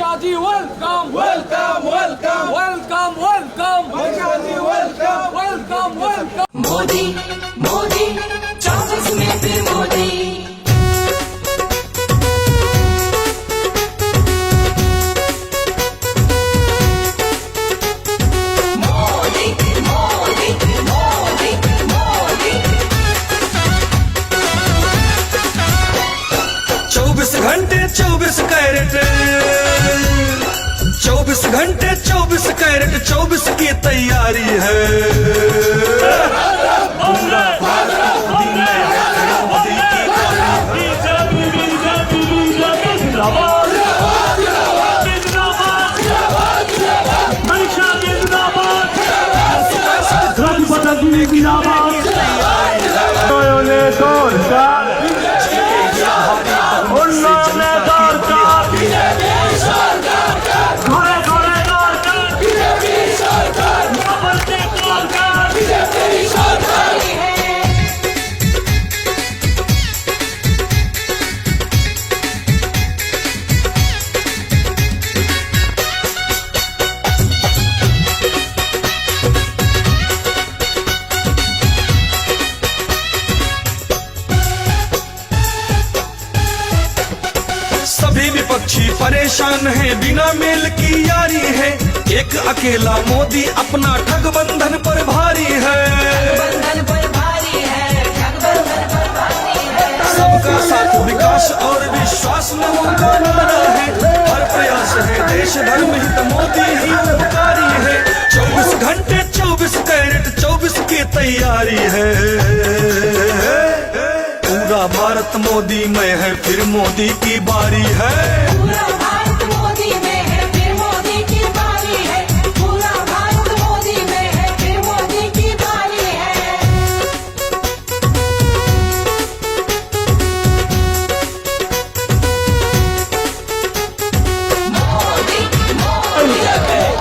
Amit welcome. Welcome, welcome. Welcome, welcome. Amit welcome. Welcome, welcome. Modi, Modi, Charles Smith Modi. घंटे चौबीस carat चौबीस की परेशान हैं बिना मेल की यारी है। एक अकेला मोदी अपना ठग बंधन पर भारी है। बंधन पर भारी है ठगबंधन पर भारी है। सबका साथ विकास और विश्वास में उनका नारा है। हर प्रयास है देश धर्म हित मोदी ही उपकारी है। चौबीस घंटे चौबीस कैरेट चौबीस की तैयारी है। पूरा भारत मोदी में है फिर मोदी की बारी है।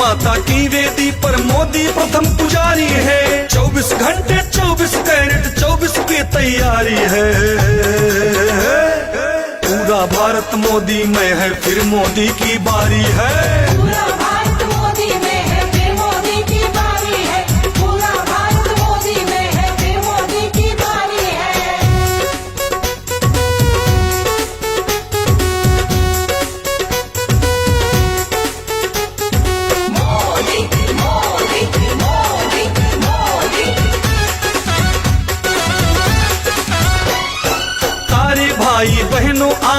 माता की वेदी पर मोदी प्रथम पुजारी है। 24 घंटे 24 कैरेट 24 की तैयारी है। पूरा भारत मोदी में है, फिर मोदी की बारी है।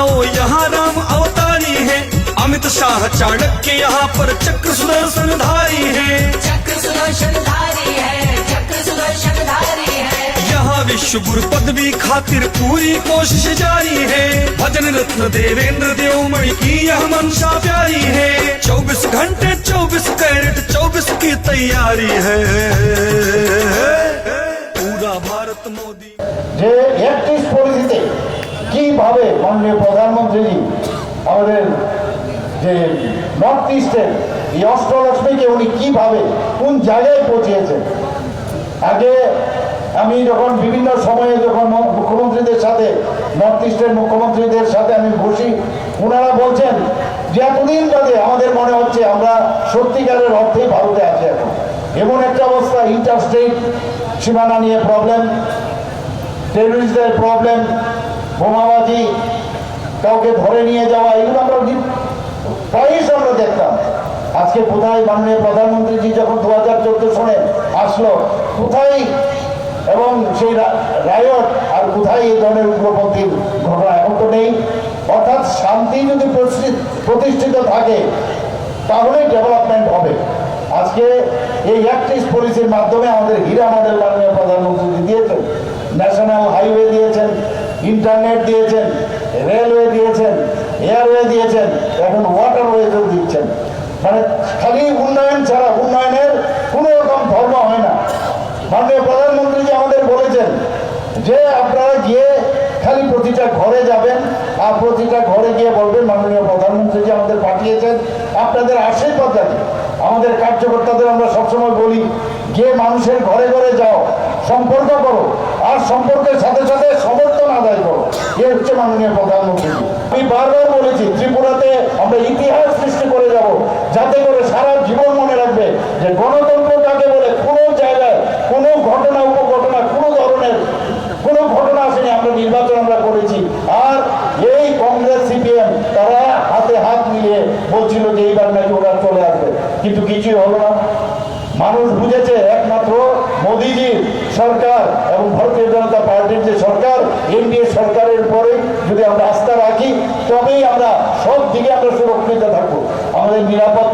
आओ यहाँ राम अवतारी है। अमित शाह चाणक्य यहाँ पर चक्र सुदर्शनधारी है। चक्र सुदर्शनधारी है चक्र सुदर्शनधारी है। यहाँ विश्व गुरु पदवी खातिर पूरी कोशिश जारी है। भजन रत्न देवेंद्र देवमणि की यह मंशा प्यारी है। 24 घंटे 24 कैरेट 24 की तैयारी है। কীভাবে মাননীয় প্রধানমন্ত্রীজি আমাদের যে নর্থ ইস্টের এই অষ্টলক্ষ্মীকে উনি কীভাবে কোন জায়গায় পৌঁছিয়েছেন আগে আমি যখন বিভিন্ন সময়ে যখন মুখ্যমন্ত্রীদের সাথে নর্থ ইস্টের মুখ্যমন্ত্রীদের সাথে আমি বসি ওনারা বলছেন যে এতদিন বাদে আমাদের মনে হচ্ছে আমরা সত্যিকারের অর্থেই ভারতে আছি এখন। এমন একটা অবস্থা ইন্টার স্টেট সীমানা নিয়ে প্রবলেম টেররিস্টদের প্রবলেম বোমাবাজি, কাউকে ধরে নিয়ে যাওয়া, এগুলো আমরা প্রায়ই আমরা দেখতাম। আজকে কোথায় মাননীয় প্রধানমন্ত্রীজি যখন দু হাজার চোদ্দ সনে আসলো, কোথায় এবং সেই রায়ট আর কোথায় এই ধরনের উগ্রপন্থীর ঘটনা এখন তো নেই? অর্থাৎ শান্তি যদি প্রতিষ্ঠিত- থাকে তাহলেই ডেভেলপমেন্ট হবে। আজকে এই একত্রিশ পলিসির মাধ্যমে আমাদের হীরা মডেল মাননীয় প্রধানমন্ত্রী ইন্টারনেট দিয়েছেন, রেলওয়ে দিয়েছেন, এয়ারওয়ে দিয়েছেন, এখন ওয়াটারওয়ে দিচ্ছেন। মানে খালি উন্নয়ন ছাড়া উন্নয়নের কোনো রকম ধর্ম হয় না। মাননীয় প্রধানমন্ত্রী যে আমাদের বলেছেন যে আপনারা গিয়ে খালি প্রতিটা ঘরে যাবেন, আর প্রতিটা ঘরে গিয়ে বলবেন, মাননীয় প্রধানমন্ত্রী যে আমাদের পাঠিয়েছেন, আপনাদের আশীর্বাদ আছে আমাদের কার্যকর্তাদের আমরা সবসময় বলি, গিয়ে মানুষের ঘরে ঘরে যাও সম্পর্ক করো। আর সম্পর্কের সাথে সাথে সমর্থন আদায় করো। এ হচ্ছে মাননীয় প্রধানমন্ত্রী। আমি বারবার বলেছি, ত্রিপুরাতে আমরা ইতিহাস সৃষ্টি করে যাব, যাতে করে সারা জীবন মনে রাখবে যে গণতন্ত্র কাকে বলে, কোনো জায়গায় কোনো ঘটনা, উপঘটনা, কোনো ধরনের কোনো ঘটনা আসেনি, আমরা নির্বাচন আমরা করেছি। আর এই কংগ্রেস, সিপিএম, তারা হাতে হাত মিলিয়ে বলছিল যে এইবার নাকি ওরা চলে আসবে। কিন্তু কিছুই হলো না। মানুষ বুঝেছে, একমাত্র মোদিজির সরকার এবং ভারতীয় জনতা পার্টির যে সরকার, এনডিএ সরকারের পরে যদি আমরা আস্থা রাখি, তবেই আমরা সব দিকে আমরা সুরক্ষিত থাকব। আমাদের নিরাপত্তা